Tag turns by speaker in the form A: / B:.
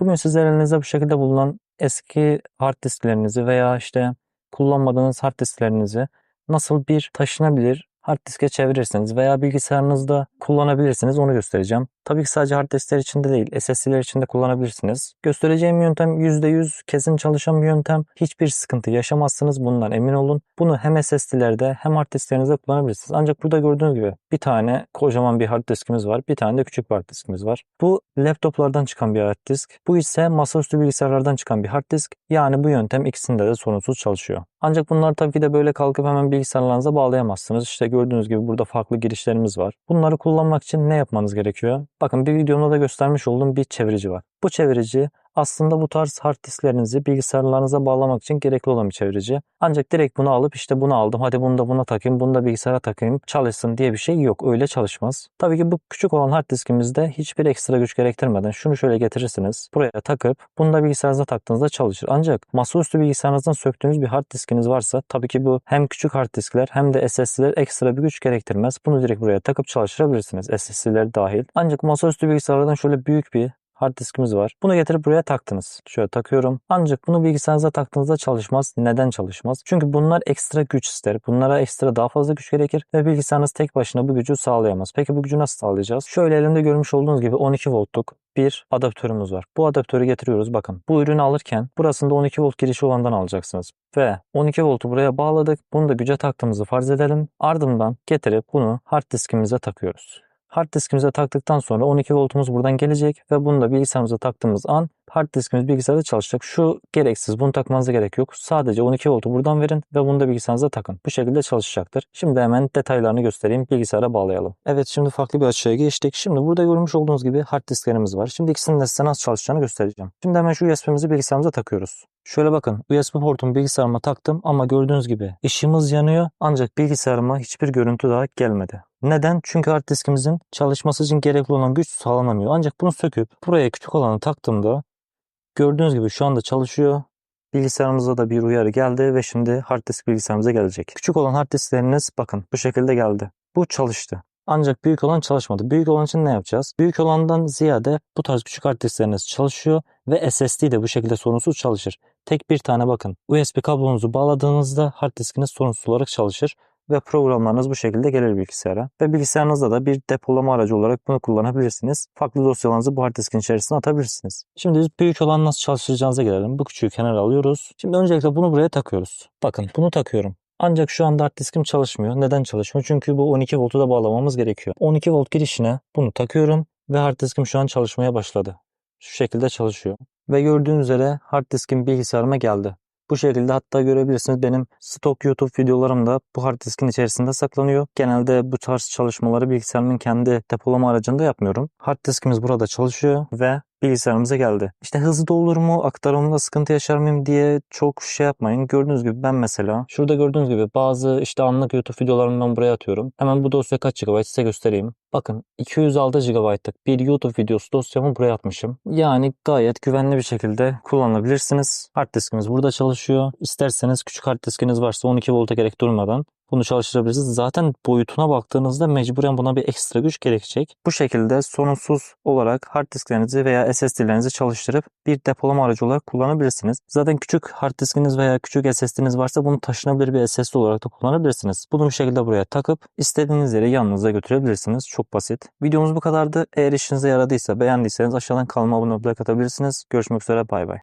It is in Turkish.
A: Bugün sizler elinizde bu şekilde bulunan eski hard disklerinizi veya işte kullanmadığınız hard disklerinizi nasıl bir taşınabilir hard diske çevirirsiniz veya bilgisayarınızda kullanabilirsiniz onu göstereceğim. Tabii ki sadece hard diskler için de değil SSD'ler için de kullanabilirsiniz. Göstereceğim yöntem %100 kesin çalışan bir yöntem. Hiçbir sıkıntı yaşamazsınız bundan emin olun. Bunu hem SSD'lerde hem hard disklerinizde kullanabilirsiniz. Ancak burada gördüğünüz gibi bir tane kocaman bir hard diskimiz var. Bir tane de küçük bir hard diskimiz var. Bu laptoplardan çıkan bir hard disk. Bu ise masaüstü bilgisayarlardan çıkan bir hard disk. Yani bu yöntem ikisinde de sorunsuz çalışıyor. Ancak bunlar tabii ki de böyle kalkıp hemen bilgisayarlarınıza bağlayamazsınız. İşte gördüğünüz gibi burada farklı girişlerimiz var. Bunları kullanmak için ne yapmanız gerekiyor? Bakın bir videomda da göstermiş olduğum bir çevirici var. Bu çevirici aslında bu tarz hard disklerinizi bilgisayarlarınıza bağlamak için gerekli olan bir çevirici. Ancak direkt bunu alıp işte bunu aldım hadi bunu da buna takayım bunu da bilgisayara takayım çalışsın diye bir şey yok. Öyle çalışmaz. Tabii ki bu küçük olan hard diskimizde hiçbir ekstra güç gerektirmeden şunu şöyle getirirsiniz. Buraya takıp bunu da bilgisayarınıza taktığınızda çalışır. Ancak masaüstü bilgisayarınızdan söktüğünüz bir hard diskiniz varsa tabii ki bu hem küçük hard diskler hem de SSD'ler ekstra bir güç gerektirmez. Bunu direkt buraya takıp çalıştırabilirsiniz. SSD'ler dahil. Ancak masaüstü bilgisayarlardan şöyle büyük bir hard diskimiz var. Bunu getirip buraya taktınız. Şöyle takıyorum. Ancak bunu bilgisayarınıza taktığınızda çalışmaz. Neden çalışmaz? Çünkü bunlar ekstra güç ister. Bunlara ekstra daha fazla güç gerekir ve bilgisayarınız tek başına bu gücü sağlayamaz. Peki bu gücü nasıl sağlayacağız? Şöyle elimde görmüş olduğunuz gibi 12 voltluk bir adaptörümüz var. Bu adaptörü getiriyoruz. Bakın bu ürünü alırken burasında 12 volt girişi olandan alacaksınız. Ve 12 voltu buraya bağladık. Bunu da güce taktığımızı farz edelim. Ardından getirip bunu hard diskimize takıyoruz. Hard diskimize taktıktan sonra 12 voltumuz buradan gelecek ve bunu da bilgisayarımıza taktığımız an hard diskimiz bilgisayarda çalışacak. Şu gereksiz. Bunu takmanıza gerek yok. Sadece 12 voltu buradan verin ve bunu da bilgisayarınıza takın. Bu şekilde çalışacaktır. Şimdi hemen detaylarını göstereyim. Bilgisayara bağlayalım. Evet şimdi farklı bir açıya geçtik. Şimdi burada görmüş olduğunuz gibi hard disklerimiz var. Şimdi ikisinin de size nasıl çalışacağını göstereceğim. Şimdi hemen şu USB'mizi bilgisayarımıza takıyoruz. Şöyle bakın USB portumu bilgisayarıma taktım ama gördüğünüz gibi ışığımız yanıyor ancak bilgisayarıma hiçbir görüntü daha gelmedi. Neden? Çünkü hard diskimizin çalışması için gerekli olan güç sağlanamıyor. Ancak bunu söküp buraya küçük olanı taktığımda gördüğünüz gibi şu anda çalışıyor. Bilgisayarımıza da bir uyarı geldi ve şimdi hard disk bilgisayarımıza gelecek. Küçük olan hard diskleriniz bakın bu şekilde geldi. Bu çalıştı. Ancak büyük olan çalışmadı. Büyük olan için ne yapacağız? Büyük olandan ziyade bu tarz küçük hard diskleriniz çalışıyor ve SSD de bu şekilde sorunsuz çalışır. Tek bir tane bakın. USB kablonuzu bağladığınızda hard diskiniz sorunsuz olarak çalışır ve programlarınız bu şekilde gelir bilgisayara. Ve bilgisayarınızda da bir depolama aracı olarak bunu kullanabilirsiniz. Farklı dosyalarınızı bu hard diskin içerisine atabilirsiniz. Şimdi biz büyük olan nasıl çalıştıracağınıza gelelim. Bu küçüğü kenara alıyoruz. Şimdi öncelikle bunu buraya takıyoruz. Bakın bunu takıyorum. Ancak şu anda hard diskim çalışmıyor. Neden çalışmıyor? Çünkü bu 12 voltu da bağlamamız gerekiyor. 12 volt girişine bunu takıyorum ve hard diskim şu an çalışmaya başladı. Şu şekilde çalışıyor. Ve gördüğünüz üzere hard diskim bilgisayarıma geldi. Bu şekilde hatta görebilirsiniz benim stok YouTube videolarım da bu hard diskin içerisinde saklanıyor. Genelde bu tarz çalışmaları bilgisayarımın kendi depolama aracında yapmıyorum. Hard diskimiz burada çalışıyor ve bilgisayarımıza geldi. İşte hızlı dolur mu, aktarımda sıkıntı yaşar mıyım diye çok şey yapmayın. Gördüğünüz gibi ben mesela şurada gördüğünüz gibi bazı işte anlık YouTube videolarımdan buraya atıyorum. Hemen bu dosya kaç GB size göstereyim. Bakın 206 GB'lık bir YouTube videosu dosyamı buraya atmışım. Yani gayet güvenli bir şekilde kullanabilirsiniz. Hard diskimiz burada çalışıyor. İsterseniz küçük hard diskiniz varsa 12 volta gerek durmadan bunu çalıştırabilirsiniz. Zaten boyutuna baktığınızda mecburen buna bir ekstra güç gerekecek. Bu şekilde sorunsuz olarak hard disklerinizi veya SSD'lerinizi çalıştırıp bir depolama aracı olarak kullanabilirsiniz. Zaten küçük hard diskiniz veya küçük SSD'niz varsa bunu taşınabilir bir SSD olarak da kullanabilirsiniz. Bunu bu şekilde buraya takıp istediğiniz yere yanınıza götürebilirsiniz. Çok basit. Videomuz bu kadardı. Eğer işinize yaradıysa beğendiyseniz aşağıdan kanalıma abone like atabilirsiniz. Görüşmek üzere bay bay.